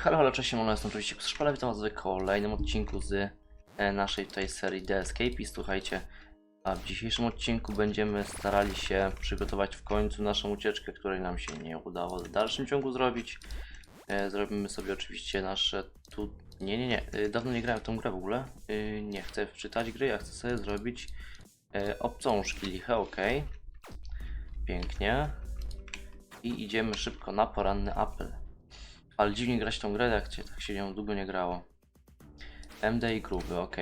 Halo, halo, cześć, Simona, jestem oczywiście Szpala, witam was w kolejnym odcinku z e, naszej tutaj serii The Escapist. Słuchajcie, a w dzisiejszym odcinku będziemy starali się przygotować w końcu naszą ucieczkę, której nam się nie udało w dalszym ciągu zrobić. E, Zrobimy sobie oczywiście nasze tu... Nie, nie, nie, e, dawno nie grałem w tą grę w ogóle. Nie chcę wczytać gry, ja chcę sobie zrobić obcążki liche, ok. Pięknie. I idziemy szybko na poranny apel. Ale dziwnie grać tą grę, się, tak się nią długo nie grało. MD i gruby, ok.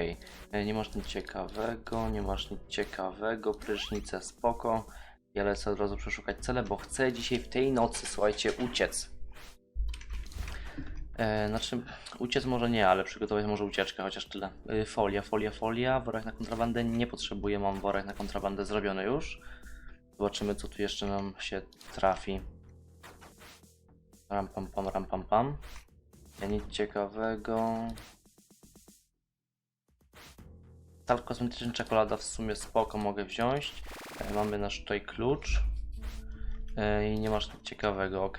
Nie masz nic ciekawego, nie masz nic ciekawego, prysznice spoko. Ja lecę od razu przeszukać cele, bo chcę dzisiaj w tej nocy, słuchajcie, uciec. E, znaczy, uciec może nie, ale przygotować może ucieczkę, chociaż tyle. E, folia, folia, folia, worek na kontrabandę nie potrzebuję, mam worek na kontrabandę zrobiony już. Zobaczymy, co tu jeszcze nam się trafi. Ram pam pam, ram pam pam. Ja nic ciekawego. Talk kosmetyczny, czekolada w sumie spoko mogę wziąć. E, mamy nasz tutaj klucz. E, I nie masz nic ciekawego, ok.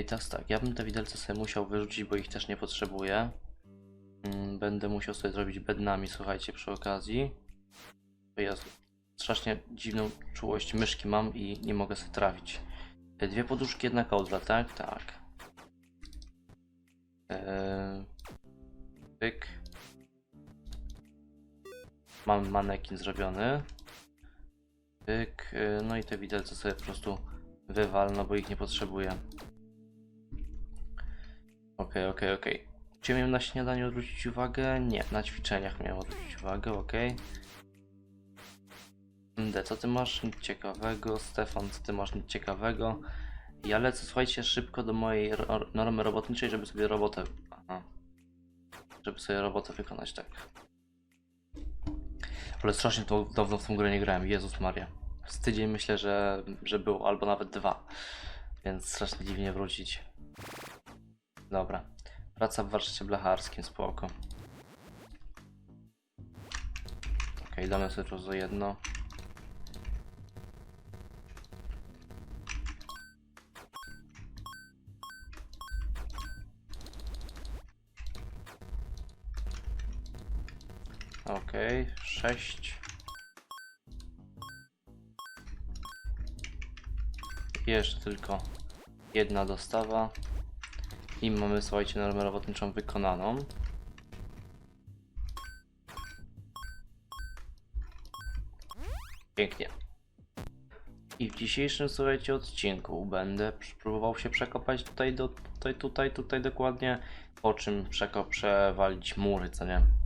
I teraz tak, ja bym te widelce sobie musiał wyrzucić, bo ich też nie potrzebuję. Mm, Będę musiał sobie zrobić bednami, słuchajcie, przy okazji. Jezu, strasznie dziwną czułość myszki mam i nie mogę sobie trafić. Dwie poduszki, jedna kołdra, tak? Tak. Eee, pyk. Mam manekin zrobiony. Pyk. e, No i te widelce sobie po prostu wywal, no bo ich nie potrzebuję. Okej, okej, okej. Czy miałem na śniadaniu odwrócić uwagę? Nie, na ćwiczeniach miałem odwrócić uwagę, okej. Co ty masz nic ciekawego? Stefan, co ty masz nic ciekawego? Ja lecę, słuchajcie, szybko do mojej ro normy robotniczej, żeby sobie robotę... Aha. Żeby sobie robotę wykonać, tak. Ale strasznie to dawno w tą grę nie grałem, Jezus Maria. Z tydzień myślę, że, że był, albo nawet dwa. Więc strasznie dziwnie wrócić. Dobra. Praca w warsztacie blacharskim, spoko. Okej, damy sobie to za jedno. Jeszcze tylko jedna dostawa. I mamy, słuchajcie, normę robotniczą wykonaną. Pięknie. I w dzisiejszym, słuchajcie, odcinku będę próbował się przekopać tutaj, do, tutaj, tutaj, tutaj dokładnie, po czym przeko przewalić mury, co nie?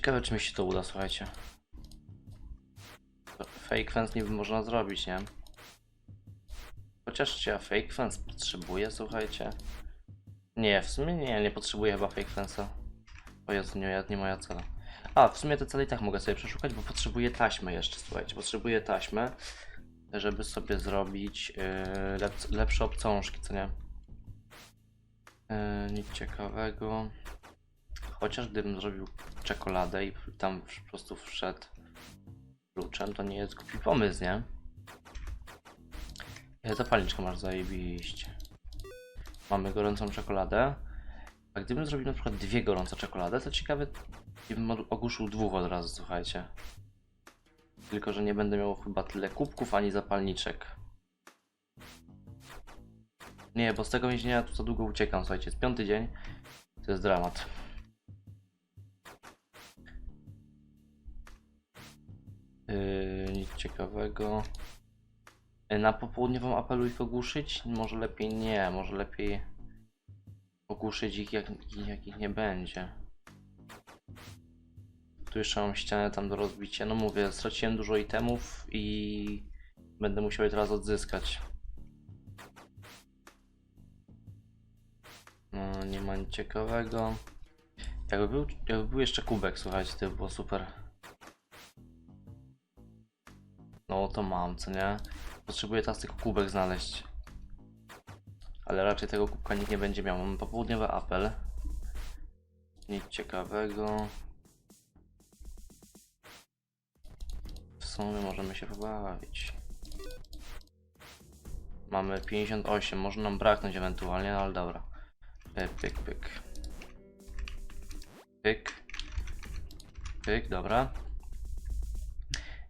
Ciekawe, czy mi się to uda, słuchajcie. Fake fence niby można zrobić, nie? Chociaż ja fake fence potrzebuję, słuchajcie? Nie, w sumie nie, nie potrzebuję chyba fake fence'a. O Jezu, nie, nie moja cela. A, w sumie te cele i tak mogę sobie przeszukać, bo potrzebuję taśmy jeszcze, słuchajcie. Potrzebuję taśmy, żeby sobie zrobić yy, lep, lepsze obcążki, co nie? Yy, nic ciekawego. Chociaż gdybym zrobił czekoladę i tam po prostu wszedł kluczem, to nie jest głupi pomysł, nie? Zapalniczkę masz zajebiście. Mamy gorącą czekoladę. A gdybym zrobił na przykład dwie gorące czekolady, to ciekawe, gdybym ogłuszył dwóch od razu, słuchajcie. Tylko, że nie będę miał chyba tyle kubków ani zapalniczek. Nie, bo z tego więzienia tu za długo uciekam, słuchajcie. Jest piąty dzień. To jest dramat. Ciekawego. Yy, Na popołudniową apelu ich ogłuszyć? Może lepiej nie, może lepiej ogłuszyć ich jak, jak ich nie będzie. Tu jeszcze mam ścianę tam do rozbicia. No mówię, straciłem dużo itemów i będę musiał je teraz odzyskać. No, nie ma nic ciekawego. Jakby był, jakby był jeszcze kubek, słuchajcie, to by było super. No to mam, co nie? Potrzebuję teraz tylko kubek znaleźć. Ale raczej tego kubka nikt nie będzie miał. Mamy popołudniowy apel. Nic ciekawego. W sumie możemy się pobawić. Mamy 58, może nam braknąć ewentualnie, ale dobra. Pyk, pyk. Pyk. Pyk, dobra.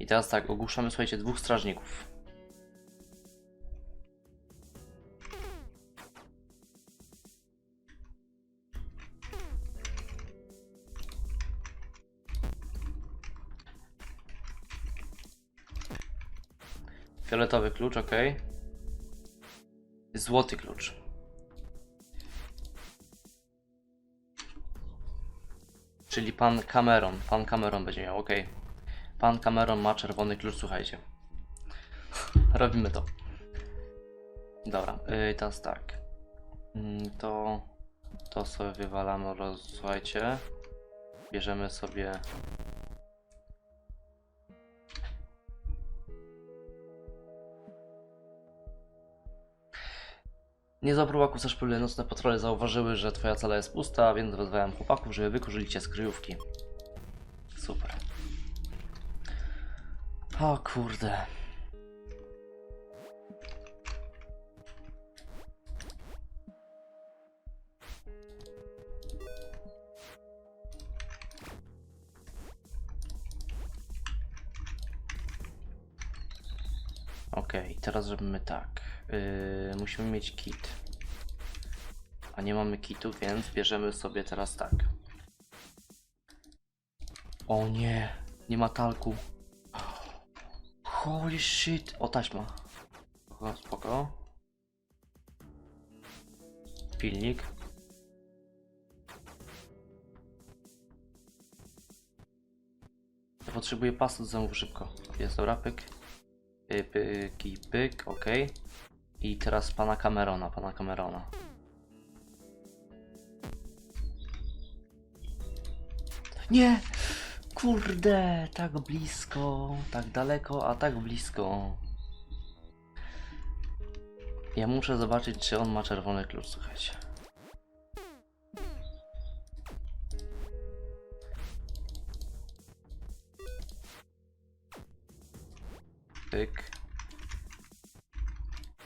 I teraz tak, ogłuszamy, słuchajcie, dwóch strażników. Fioletowy klucz, ok. Złoty klucz. Czyli pan Cameron. Pan Cameron będzie miał, ok. Pan Cameron ma czerwony klucz, słuchajcie. Robimy to. Dobra, yy, teraz tak. Mm, To, to sobie wywalamy, razu, słuchajcie. Bierzemy sobie Nie za też były nocne patrole zauważyły, że twoja cela jest pusta, więc wezwałem chłopaków, żeby wykurzyli cię z kryjówki. Super. O kurde. Okej, teraz robimy tak. Yy, musimy mieć kit. A nie mamy kitu, więc bierzemy sobie teraz tak. O nie, nie ma talku. Holy shit. O, taśma. Spoko, spoko. Pilnik. Ja potrzebuję pastu do zębów szybko. Jest dobra, pyk. Pyk i pyk, ok. I teraz pana Camerona, pana Camerona. Nie! Kurde, tak blisko, tak daleko, a tak blisko. Ja muszę zobaczyć, czy on ma czerwony klucz, słuchajcie. Pyk.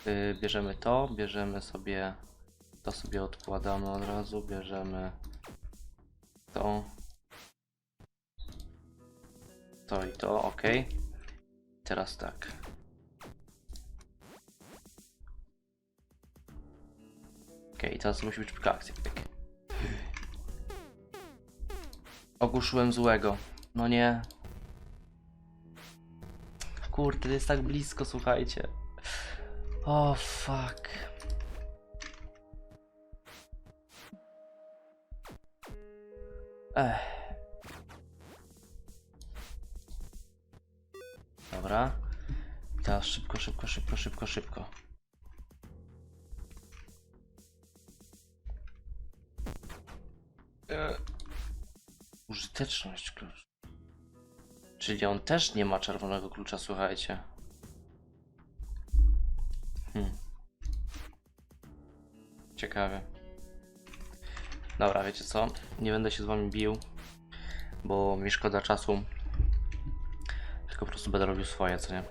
Yy, bierzemy to, bierzemy sobie to sobie odkładamy od razu, bierzemy to to i to, ok. Teraz tak. Ok, teraz musi być szybka akcja. Ogłuszyłem złego. No nie. Kurde, jest tak blisko, słuchajcie. O, fuck. Ech. Dobra. Teraz szybko, szybko, szybko, szybko, szybko. E. Użyteczność klucz. Czyli on też nie ma czerwonego klucza, słuchajcie. Hmm. Ciekawe. Dobra, wiecie co? Nie będę się z wami bił, bo mi szkoda czasu. Tylko po prostu będę robił swoje, co nie?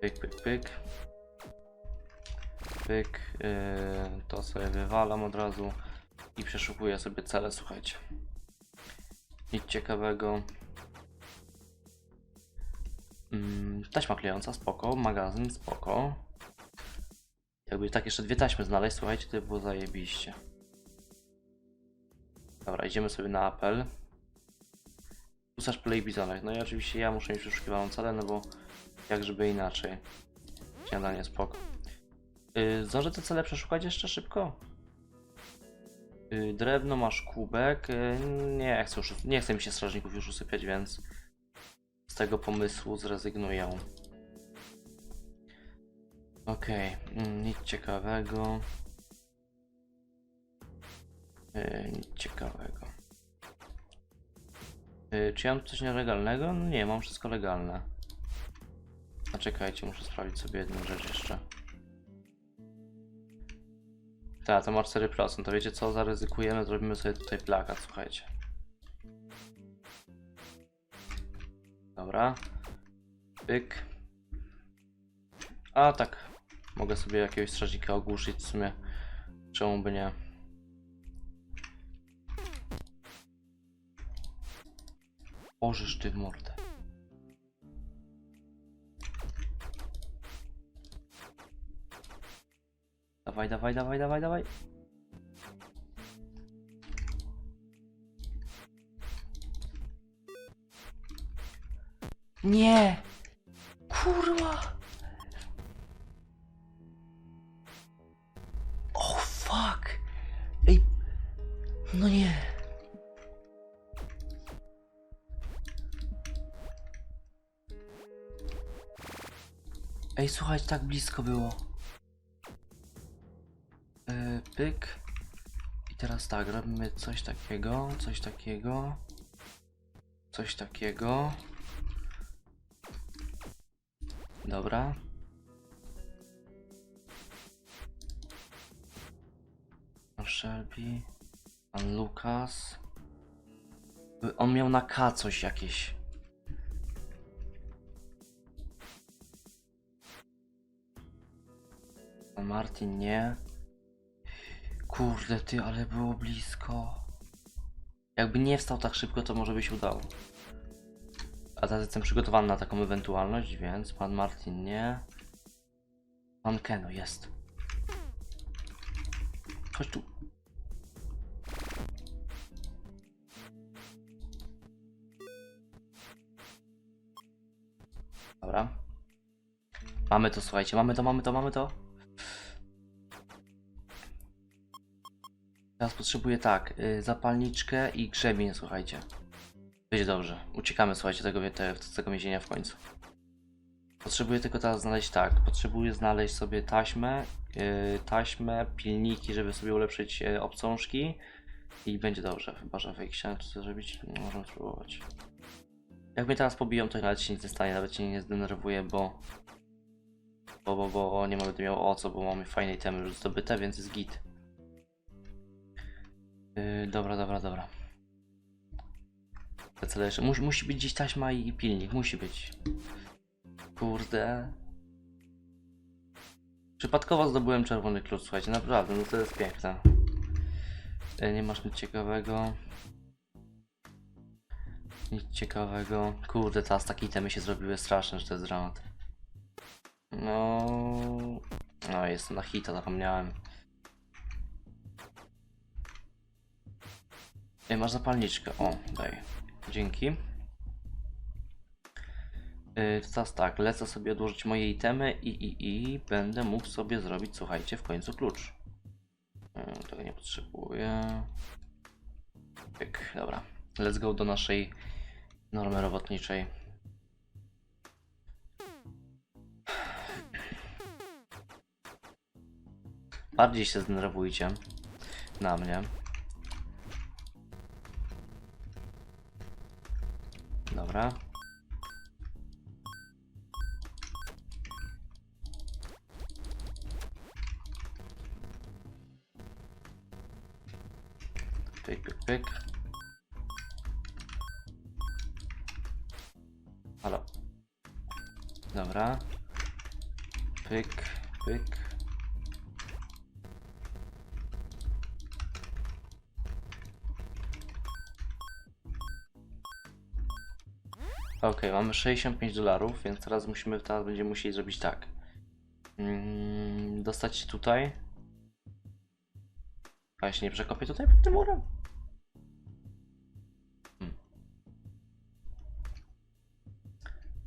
Pyk, pyk, pyk. Pyk. Yy, to sobie wywalam od razu i przeszukuję sobie cele, słuchajcie. Nic ciekawego. Mm, taśma klejąca, spoko. Magazyn, spoko. Jakby tak jeszcze dwie taśmy znaleźć, słuchajcie, to by było zajebiście. Dobra, idziemy sobie na apel. Usarz play bizonek. No i oczywiście ja muszę mieć przeszukiwaną celę, no bo jak żeby inaczej. Śniadanie spoko. Yy, zdążę te cele przeszukać jeszcze szybko? Yy, drewno, masz kubek. Yy, nie, chcę już, nie chcę mi się strażników już usypiać, więc z tego pomysłu zrezygnuję. Okej, mm, nic ciekawego. Yy, nic ciekawego. Yy, czy ja mam coś nielegalnego? No nie, mam wszystko legalne. A czekajcie, muszę sprawdzić sobie jedną rzecz jeszcze. Tak, to ma 4%. To wiecie co? Zaryzykujemy, zrobimy sobie tutaj plakat, słuchajcie. Dobra. Pyk. A tak. Mogę sobie jakiegoś strażnika ogłuszyć w sumie. Czemu by nie? Ożysz ty w mordę. Dawaj, dawaj, dawaj, dawaj, dawaj. Nie! Ej, słuchajcie, tak blisko było. Yy, pyk. I teraz tak, robimy coś takiego, coś takiego. Coś takiego. Dobra. Shelby. Pan Lukas. On miał na K coś jakieś. Pan Martin nie. Kurde ty, ale było blisko. Jakby nie wstał tak szybko, to może by się udało. A teraz jestem przygotowany na taką ewentualność, więc pan Martin nie. Pan Keno jest. Chodź tu. Dobra. Mamy to, słuchajcie, mamy to, mamy to, mamy to. Teraz potrzebuję tak, y, zapalniczkę i grzebień, słuchajcie. Będzie dobrze. Uciekamy, słuchajcie, tego, te, tego więzienia w końcu. Potrzebuję tylko teraz znaleźć tak. Potrzebuję znaleźć sobie taśmę, yy, taśmę, pilniki, żeby sobie ulepszyć yy, obcążki i będzie dobrze. Chyba, że chciałem to zrobić, możemy spróbować. Jak mnie teraz pobiją, to nawet się nic nie stanie, nawet się nie zdenerwuję, bo bo, bo, bo nie będę miał o co, bo mamy fajne itemy już zdobyte, więc jest git. Yy, dobra, dobra, dobra. Lecę jeszcze. Musi, być gdzieś taśma i pilnik, musi być. Kurde. Przypadkowo zdobyłem czerwony klucz, słuchajcie, naprawdę, no to jest piękne. E, Nie masz nic ciekawego. Nic ciekawego. Kurde, teraz takie itemy się zrobiły straszne, że to jest dramat. No... No, jestem na hita, zapomniałem. Ej, masz zapalniczkę. O, daj. Dzięki. Yy, teraz tak, lecę sobie odłożyć moje itemy i, i, i będę mógł sobie zrobić, słuchajcie, w końcu klucz. Yy, tego nie potrzebuję. Pyk, dobra. Let's go do naszej normy robotniczej. Bardziej się zdenerwujcie na mnie. Dobra. Mamy 65 dolarów, więc teraz musimy, teraz będziemy musieli zrobić tak. Mm, dostać się tutaj. A ja się nie przekopię tutaj pod tym murem? Hmm.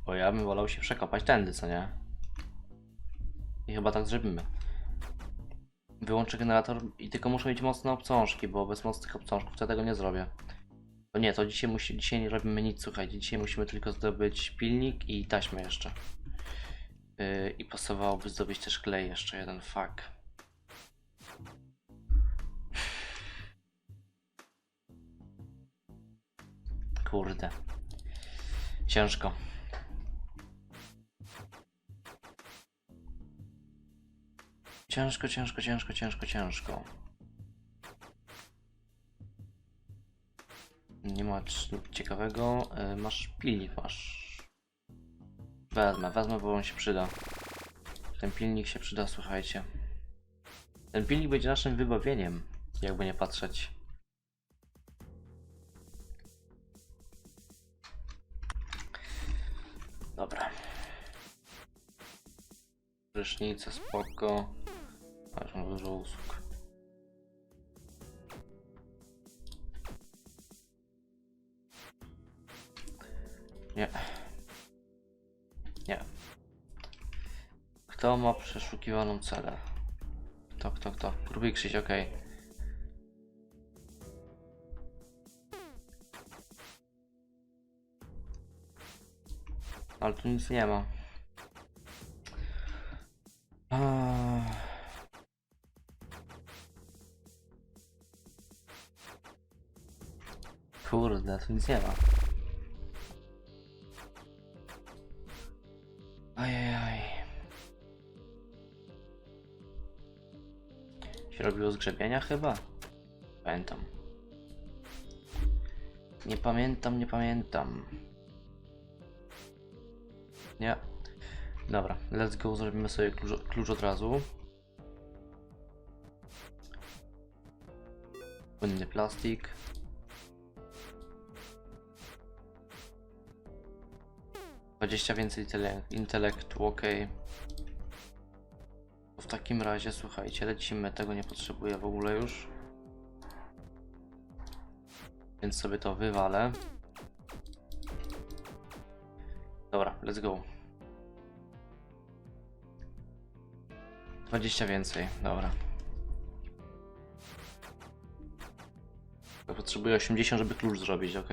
Bo ja bym wolał się przekopać tędy, co nie? I chyba tak zrobimy. Wyłączę generator i tylko muszę mieć mocne obcążki, bo bez mocnych obcążków to tego nie zrobię. To nie, to dzisiaj, musi, dzisiaj nie robimy nic, słuchajcie. Dzisiaj musimy tylko zdobyć pilnik i taśmę jeszcze. Yy, I pasowałoby zdobyć też klej jeszcze jeden, fuck. Kurde. Ciężko. Ciężko, ciężko, ciężko, ciężko, ciężko. Nie ma ciekawego. E, Masz pilnik, masz. wezmę, wezmę, bo on się przyda. Ten pilnik się przyda, słuchajcie. Ten pilnik będzie naszym wybawieniem, jakby nie patrzeć. Dobra. Prysznice, spoko. Aż mam dużo usług. Nie. Nie. Kto ma przeszukiwaną celę? Kto, kto, kto? Gruby krzyć, okej. Ale tu nic nie ma. Eee. Kurde, tu nic nie ma. Zgrzebienia chyba? Pamiętam. Nie pamiętam, nie pamiętam. Nie. Dobra, let's go, zrobimy sobie klucz, klucz od razu. Płynny plastik. Dwadzieścia więcej tele- intelektu, ok. W takim razie, słuchajcie, lecimy, tego nie potrzebuję w ogóle już. Więc sobie to wywalę. Dobra, let's go. 20 więcej, dobra. Potrzebuję 80, żeby klucz zrobić, ok.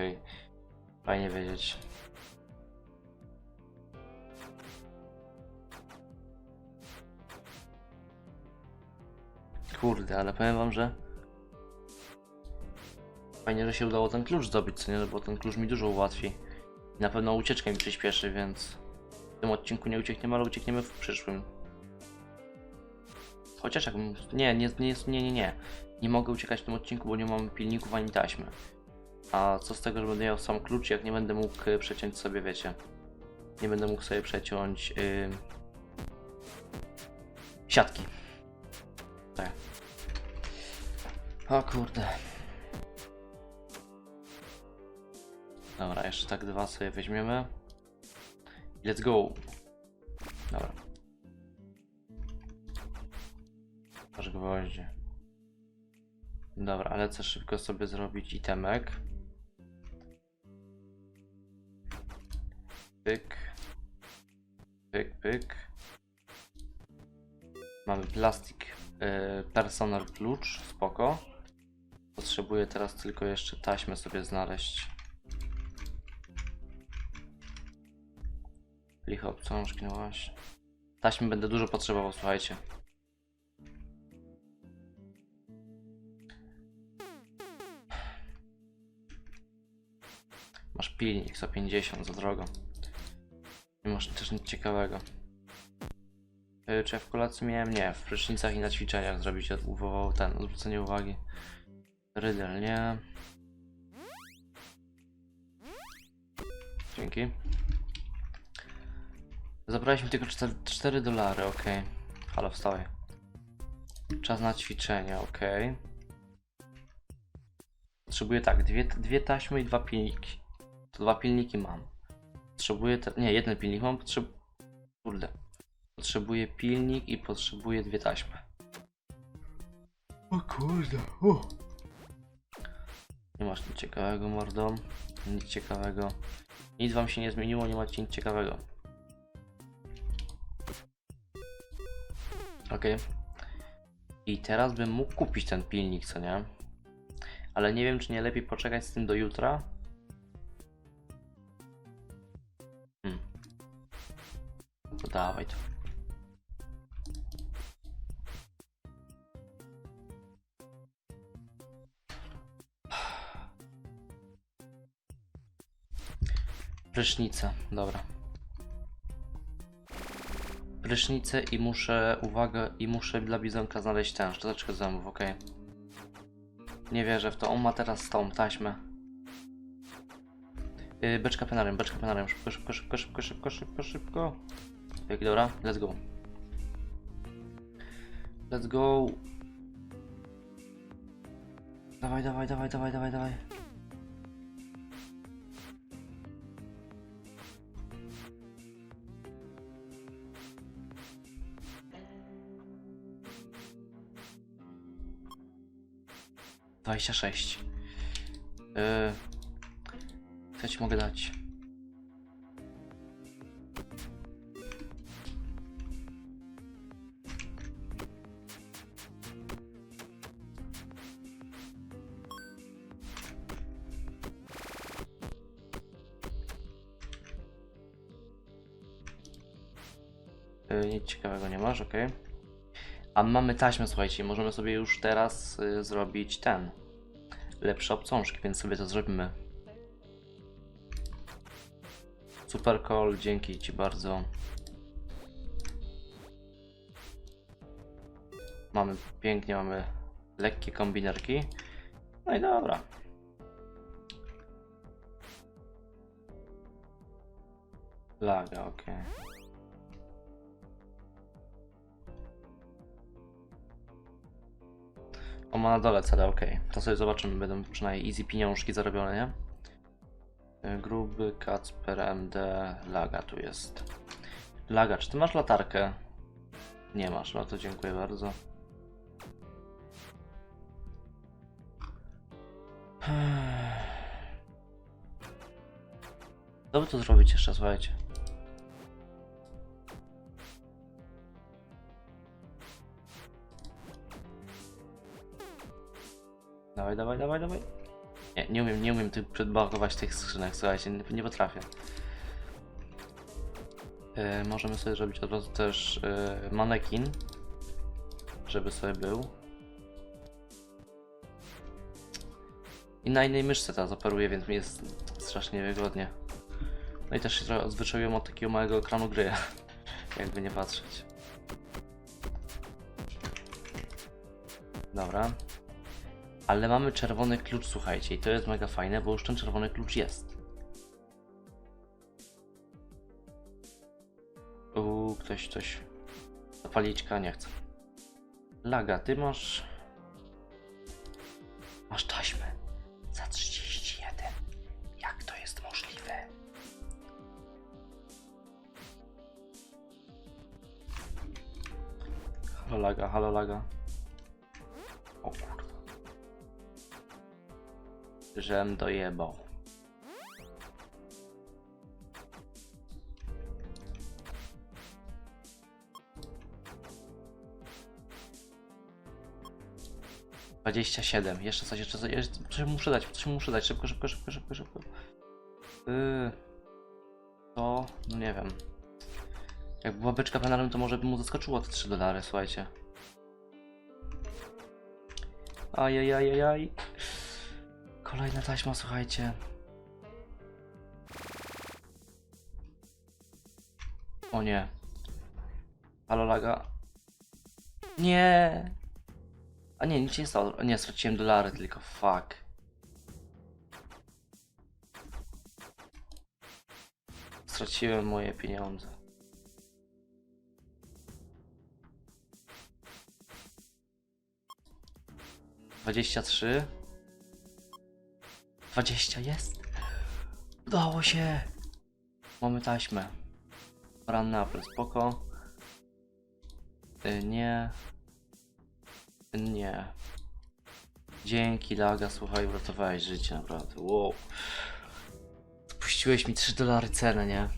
Fajnie wiedzieć. Kurde, ale powiem wam, że fajnie, że się udało ten klucz zdobyć, co nie? Bo ten klucz mi dużo ułatwi. I na pewno ucieczkę mi przyspieszy, więc w tym odcinku nie uciekniemy, ale uciekniemy w przyszłym. Chociaż jakbym... Nie, nie, nie, nie, nie, nie. Nie mogę uciekać w tym odcinku, bo nie mam pilników ani taśmy. A co z tego, że będę miał sam klucz, jak nie będę mógł y, przeciąć sobie, wiecie. Nie będę mógł sobie przeciąć yy... siatki. Tak. O kurde. Dobra, jeszcze tak dwa sobie weźmiemy. Let's go. Dobra. Masz gwoździe. Dobra, ale chcę szybko sobie zrobić itemek. Pyk. Pyk, pyk. Mamy plastik. Yy, personal klucz, spoko. Potrzebuję teraz tylko jeszcze taśmę sobie znaleźć. Licho obcążki, no właśnie. Taśmy będę dużo potrzebował, słuchajcie. Masz pilnik za 50, za drogo. Nie masz też nic ciekawego. Yy, Czy ja w kolacji miałem? Nie, w prysznicach i na ćwiczeniach zrobić ten, zwrócenie uwagi. Rydel, nie. Dzięki. Zabraliśmy tylko 4, 4 dolary, ok. Halo, wstawaj. Czas na ćwiczenie, ok. Potrzebuję tak, dwie, dwie taśmy i dwa pilniki. To dwa pilniki mam. Potrzebuję, te, nie, jeden pilnik mam, potrzeb... Kurde. Potrzebuję pilnik i potrzebuję dwie taśmy. O kurde, o. Nie masz nic ciekawego, mordo. Nic ciekawego. Nic wam się nie zmieniło, nie macie nic ciekawego. Okej. I teraz bym mógł kupić ten pilnik, co nie? Ale nie wiem, czy nie lepiej poczekać z tym do jutra. Hmm. To dawaj to. Prysznica, dobra. Prysznicę i muszę, uwaga, i muszę dla bizonka znaleźć tę szczoteczkę zębów, ok. Nie wierzę w to, on ma teraz tą taśmę. Yy, beczka penarem, beczka penarem. Szybko, szybko, szybko, szybko, szybko, szybko, szybko. Tak, dobra, let's go. Let's go. Dawaj, dawaj, dawaj, dawaj, dawaj, dawaj. Dwadzieścia sześć. Yy, co ci mogę dać? Yy, nic ciekawego nie masz, ok. A mamy taśmę, słuchajcie, możemy sobie już teraz y, zrobić ten. Lepsze obcążki, więc sobie to zrobimy. Super call, dzięki Ci bardzo. Mamy pięknie, mamy lekkie kombinerki. No i dobra. Laga, ok. O, ma na dole cele, ok. To sobie zobaczymy, będą przynajmniej easy pieniążki zarobione, nie? Y, Gruby Kacper MD Laga tu jest. Laga, czy ty masz latarkę? Nie masz, no to dziękuję bardzo. By tu zrobić jeszcze, słuchajcie? Dawaj, dawaj, dawaj, dawaj. Nie, nie umiem, nie umiem ty przedblokować tych skrzynek, słuchajcie, nie, nie potrafię. E, możemy sobie zrobić od razu też e, manekin, żeby sobie był. I na innej myszce teraz operuję, więc mi jest strasznie wygodnie. No i też się trochę odzwyczaiłem od takiego małego ekranu gry, jakby nie patrzeć. Dobra. Ale mamy czerwony klucz, słuchajcie, i to jest mega fajne, bo już ten czerwony klucz jest. Uuu, ktoś, ktoś. Zapaliczka nie chce. Laga, ty masz. Masz taśmę. Za 31. Jak to jest możliwe? Halo laga, halo laga. Żem dojebał. Dwadzieścia siedem. Jeszcze coś, jeszcze coś. Jeszcze coś mu muszę dać, coś mu muszę dać. Szybko, szybko, szybko, szybko, szybko. Yy. To, no nie wiem. Jak była beczka penalem, to może by mu zaskoczyło te 3 dolary, słuchajcie. Ajajajajaj. Kolejna taśma, słuchajcie. O nie. Halo laga. Nie. A nie, nic nie stało. Nie, straciłem dolary tylko. Fuck. Straciłem moje pieniądze. Dwadzieścia trzy. 20 jest. Udało się. Mamy taśmę. Ranny apel, spoko. Y, Nie. Y, Nie. Dzięki Laga, słuchaj, uratowałeś życie, naprawdę. Wow. Spuściłeś mi 3 dolary cenę, nie?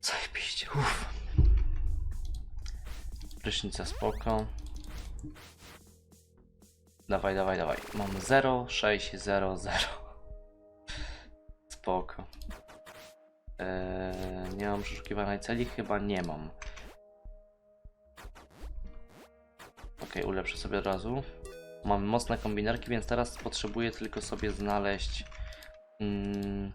Zajebiście, uff. Prysznica spoko. Dawaj, dawaj, dawaj. Mam 0, 6, 0, 0. Spoko. Eee, nie mam przeszukiwanej celi? Chyba nie mam. Ok, ulepszę sobie od razu. Mam mocne kombinerki, więc teraz potrzebuję tylko sobie znaleźć. Mm,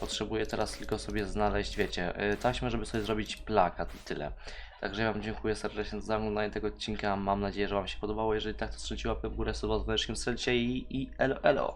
potrzebuję teraz tylko sobie znaleźć, wiecie, y, taśmę, żeby sobie zrobić plakat i tyle. Także ja Wam dziękuję serdecznie za oglądanie tego odcinka. Mam nadzieję, że Wam się podobało. Jeżeli tak, to strzelcie łapkę w górę, suba z strzelcie i, i elo elo.